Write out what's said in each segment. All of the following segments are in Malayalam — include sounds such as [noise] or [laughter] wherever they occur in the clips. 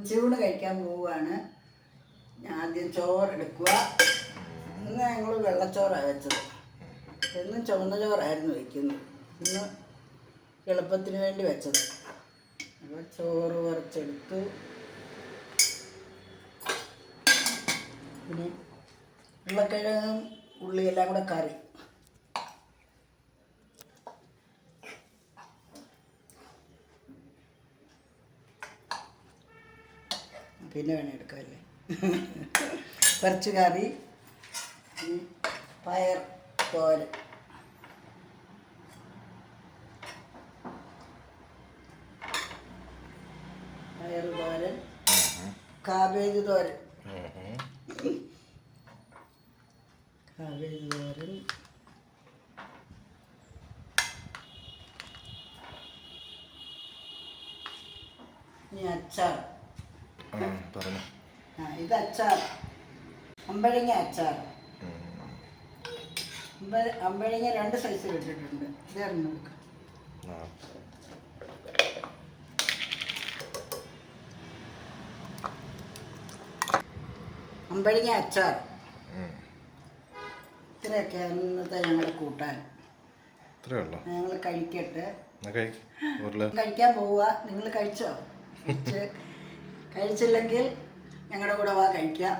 ഉച്ചയൂണ് കഴിക്കാൻ പോവുകയാണ് ഞാൻ ആദ്യം ചോറെടുക്കുക. ഇന്ന് ഞങ്ങൾ വെള്ളച്ചോറാണ് വെച്ചത്. എന്നും ചുവന്ന ചോറായിരുന്നു വയ്ക്കുന്നത് ഇന്ന് എളുപ്പത്തിന് വേണ്ടി വെച്ചത്. അപ്പോൾ ചോറ് കുറച്ചെടുത്തു പിന്നെ ഉരുളക്കിഴങ്ങും ഉള്ളിയെല്ലാം കൂടെ കറി. പിന്നെ വേണം എടുക്കാമല്ലേ കുറച്ച് കറി പയർ തോരൻ. പയർ തോരൻ കാബേജ് തോരൻ. കാബേജ് തോരൻ. ഇനി അച്ചാർ ഇത് അച്ചാർ. അമ്പഴങ്ങ അച്ചാർ. അമ്പ- അമ്പഴങ്ങ രണ്ട് സൈസിൽ ഇട്ടിട്ടുണ്ട്. നോക്ക്. ആ. അമ്പഴങ്ങ അച്ചാർ. ഇത്രയൊക്കെ ഇന്നത്തെ ഞങ്ങളുടെ കൂട്ടാൻ. ഞങ്ങൾ കഴിക്കട്ടെ. കഴിക്കാൻ പോവുക. നിങ്ങൾ കഴിച്ചോ? കഴിച്ച്. കഴിച്ചില്ലെങ്കിൽ ഞങ്ങളുടെ കൂടെ വാ കഴിക്കാം.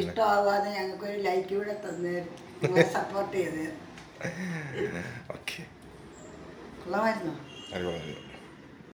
ഇഷ്ടമാവാതെ ഞങ്ങൾക്കൊരു ലൈക്ക് കൂടെ തന്ന് സപ്പോർട്ട് ചെയ്ത്. [laughs] കൊള്ളാമായിരുന്നു?